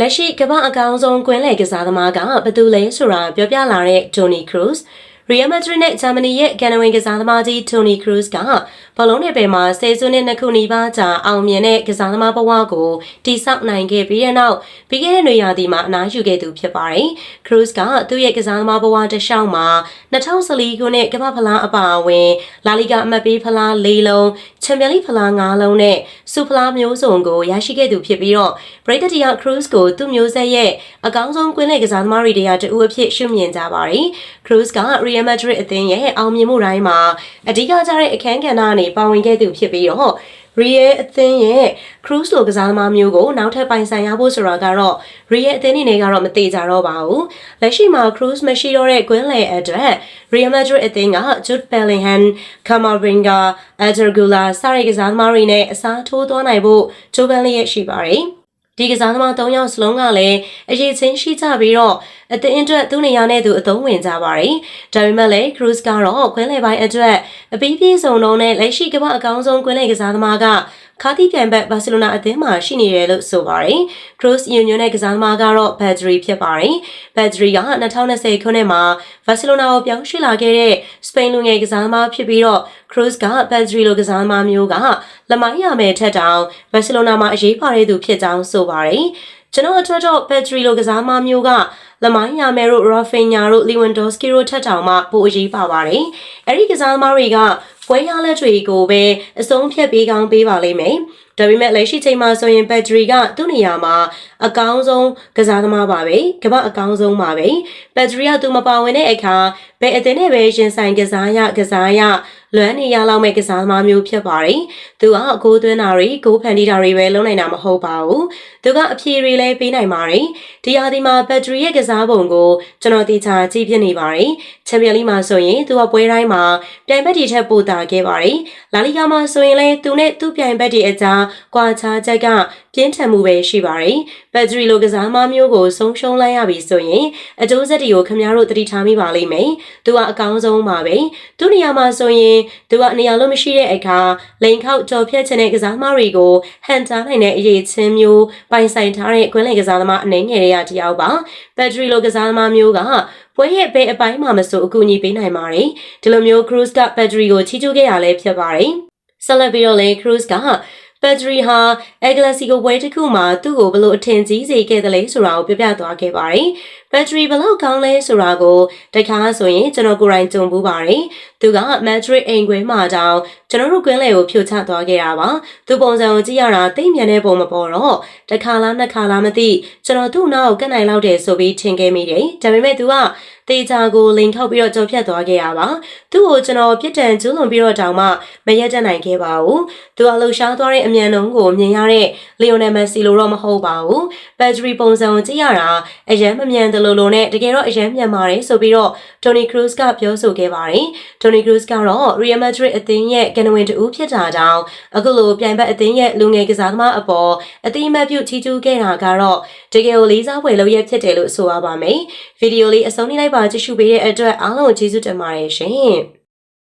လက်ရှိကမ္ဘာအကောင်ဆုံးကွင်းလယ်ကစားသမားကဘယ်သူလဲဆိုတာပြောပြလာတဲ့ Tony Cruz Real Madrid နဲ့ဂျာမနီရဲ့ကန်နဝင်ကစားသမားကြီး Tony Cruz ကဘလုံးနယ်ပယ်မှာဆယ်စုနှစ်နှစ်ခုနီးပါးကြာအောင်မြင်တဲ့ကစားသမားဘဝကိုတိစောက်နိုင်ခဲ့ပြီးတဲ့နောက်ပြီးခဲ့တဲ့နေရာဒီမှာအနားယူခဲ့သူဖြစ်ပါတယ်။ Cruz ကသူ့ရဲ့ကစားသမားဘဝတစ်လျှောက်မှာ2014ခုနှစ်ကမ္ဘာဖလားအပါအဝင်လာလီဂါအမတ်ပေးဖလား၄လုံးချန်ပီယံလိဖလား၅လုံးနဲ့စူဖလားမျိုးစုံကိုရရှိခဲ့သူဖြစ်ပြီးတော့ဘရိတ်တတီယာ Cruz ကိုသူ့မျိုးဆက်ရဲ့အကောင်းဆုံးကွင်းလယ်ကစားသမားတွေတရာတူအဖြစ်ရှုမြင်ကြပါတယ်။ Cruz က Real Madrid အသင်းရဲ့အောင်မြင်မှုတိုင်းမှာအဓိကကျတဲ့အခန်းကဏ္ဍအနေပါဝင်ခဲ့သူဖြစ်ပြီးတော့ Real အသင်းရဲ့ Cruz လိုကစားသမားမျိုးကိုနောက်ထပ်ပိုင်ဆိုင်ရဖို့ဆိုတာကတော့ Real အသင်းအနေနဲ့ကတော့မသေးကြတော့ပါဘူး။လက်ရှိမှာ Cruz မရှိတော့တဲ့ Queen လေအတွက် Real Madrid အသင်းက Jude Bellingham, Camavinga, Arda Güler စတဲ့ကစားသမားတွေနဲ့အစားထိုးသွားနိုင်ဖို့ကြိုးပမ်းလျက်ရှိပါတယ်။ ဒီကစားသမား၃ယောက်စလုံးကလည်းအရေးချင်းရှိကြပြီးတော့အသင်းအတွက်သူ့နေရာနဲ့သူအသုံးဝင်ကြပါတယ်။ဒါပေမဲ့လည်း Cruz ကတော့ခွင်းလေပိုင်းအတွက်အပီးပြေဆုံးလုံးနဲ့လက်ရှိကမ္ဘာအကောင်းဆုံးခွင်းလေကစားသမားက ခါတီပြိုင်ဘက်ဘာစီလိုနာအသင်းမှာရှိနေတယ်လို့ဆိုပါတယ်။ Cruz Union နဲ့ကစားသမားကတော့ Pedri ဖြစ်ပါတယ်။ Pedri က2020ခုနှစ်မှာဘာစီလိုနာကိုပြောင်းရွှေ့လာခဲ့တဲ့စပိန်လူငယ်ကစားသမားဖြစ်ပြီးတော့ Cruz က Pedri လိုကစားသမားမျိုးကလမိုင်းရမယ်ထက်တောင်ဘာစီလိုနာမှာအရေးပါတဲ့သူဖြစ်ကြောင်းဆိုပါတယ်။ကျွန်တော်အတွက်တော့ Pedri လိုကစားသမားမျိုးကလမိုင်းယာမယ်တို့ Rafinha တို့ Lewandowski တို့ထက်တောင်မှပိုအရေးပါပါတယ်။အဲဒီကစားသမားတွေက ပွဲရလက်တွေကိုပဲအဆုံးဖြတ်ပေးကောင်းပေးပါလိမ့်မယ်။ဒါပေမဲ့လက်ရှိချိန်မှာဆိုရင်ဘက်ထရီကသူ့နေရာမှာအကောင်းဆုံးကစားသမားပါပဲ။ကမ္ဘာအကောင်းဆုံးပါပဲ။ဘက်ထရီကသူမပါဝင်တဲ့အခါဘယ်အသင်းနဲ့ပဲရင်ဆိုင်ကစားရကစားရ လွမ်းနေရလောက်မဲ့ကစားသမားမျိုးဖြစ်ပါတယ်။သူကဂိုးသွင်းတာတွေဂိုးဖန်တီးတာတွေပဲလုပ်နိုင်တာမဟုတ်ပါဘူး။သူကအဖြေတွေလည်းပေးနိုင်ပါတယ်။ဒီဟာဒီမှာဘက်ထရီရဲ့ကစားပုံကိုကျွန်တော်တေချာကြည့်ဖြစ်နေပါတယ်။ချန်ပီယံလိမှာဆိုရင်သူကပွဲတိုင်းမှာပြိုင်ဘက်တွေထက်ပိုတာခဲ့ပါတယ်။လာလီဂါမှာဆိုရင်လည်းသူနဲ့သူ့ပြိုင်ဘက်တွေအကြားကွာခြားချက်ကပြင်းထန်မှုပဲရှိပါတယ်။ဘက်ထရီလိုကစားသမားမျိုးကိုဆုံးရှုံးလိုက်ရပြီဆိုရင်အကျိုးဆက်တွေကိုခင်ဗျားတို့သတိထားမိပါလိမ့်မယ်။သူကအကောင်းဆုံးပါပဲ။သူ့နေရာမှာဆိုရင်သူကနေရာလို့မရှိတဲ့အခါလိန်ခောက်ကြော်ဖြတ်ခြင်းတဲ့ကစားသမားတွေကိုဟန်တာနိုင်တဲ့အရေးချင်းမျိုးပိုင်ဆိုင်ထားတဲ့ကွင်းလယ်ကစားသမားအနေငယ်တွေကတယောက်ပါ။ဘက်ထရီလိုကစားသမားမျိုးကပွဲရဲ့ဘယ်အပိုင်းမှာမဆိုအကူအညီပေးနိုင်ပါတယ်။ဒီလိုမျိုး Cruise ကဘက်ထရီကိုချီးကျူးခဲ့ရလဲဖြစ်ပါတယ်။ဆက်လက်ပြီးတော့လေ Cruise ကပက်ဒရီဟာအက်ဂလက်စီကိုဝဲတစ်ခုမှာသူ့ကိုဘလို့အထင်ကြီးစေခဲ့တယ်လဲဆိုတာကိုပြပြသွားခဲ့ပါတယ်။ပက်ဒရီဘလို့ကောင်းလဲဆိုတာကိုတခါဆိုရင်ကျွန်တော်ကိုယ်တိုင်ကြုံဘူးပါတယ်။ သူကမက်ဒရစ်အိမ်ခွဲမှာတောင်ကျွန်တော်တို့ကွင်းလေကိုဖြိုချသွားခဲ့တာပါ။သူပုံစံကိုကြည့်ရတာတိတ်မြန်တဲ့ပုံမပေါ်တော့တခါလားနှစ်ခါလားမသိကျွန်တော်သူ့နောက်ကိုကတ်နိုင်လောက်တယ်ဆိုပြီးထင်ခဲ့မိတယ်။ဒါပေမဲ့သူကတေချာကိုလိန်ခောက်ပြီးတော့ကြော်ဖြတ်သွားခဲ့ရပါသူ့ကိုကျွန်တော်ပြစ်ဒဏ်ကျူးလွန်ပြီးတော့တောင်မှမရက်တတ်နိုင်ခဲ့ပါဘူးသူအလှရှားသွားတဲ့အမြန်နှုန်းကိုမြင်ရတဲ့လီယိုနယ်မက်ဆီလိုတော့မဟုတ်ပါဘူးဘက်ထရီပုံစံကိုကြည့်ရတာအရန်မမြန်တယ်လို့လို့နဲ့တကယ်တော့အရန်မြန်ပါတယ်ဆိုပြီးတော့တိုနီခရူးစ်ကပြောဆိုခဲ့ပါတယ်တိုနီခရူးစ်ကတော့ရီယယ်မက်ဒရစ်အသင်းရဲ့ကန်နဝင်တူဖြစ်တာကြောင့်အခုလိုပြိုင်ဘက်အသင်းရဲ့လူငယ်ကစားသမားအပေါ်အတိအမှတ်ပြုချီးကျူးခဲ့တာကတော့တကယ်ကိုလေးစားဖွယ်လုပ်ရဖြစ်တယ်လို့ဆိုရပါမယ်ဗီဒီယိုလေးအဆုံးနေလိုက်ပါကြည့်ရှုပေးတဲ့အတွက်အားလုံးကိုကျေးဇူးတင်ပါတယ်ရှင်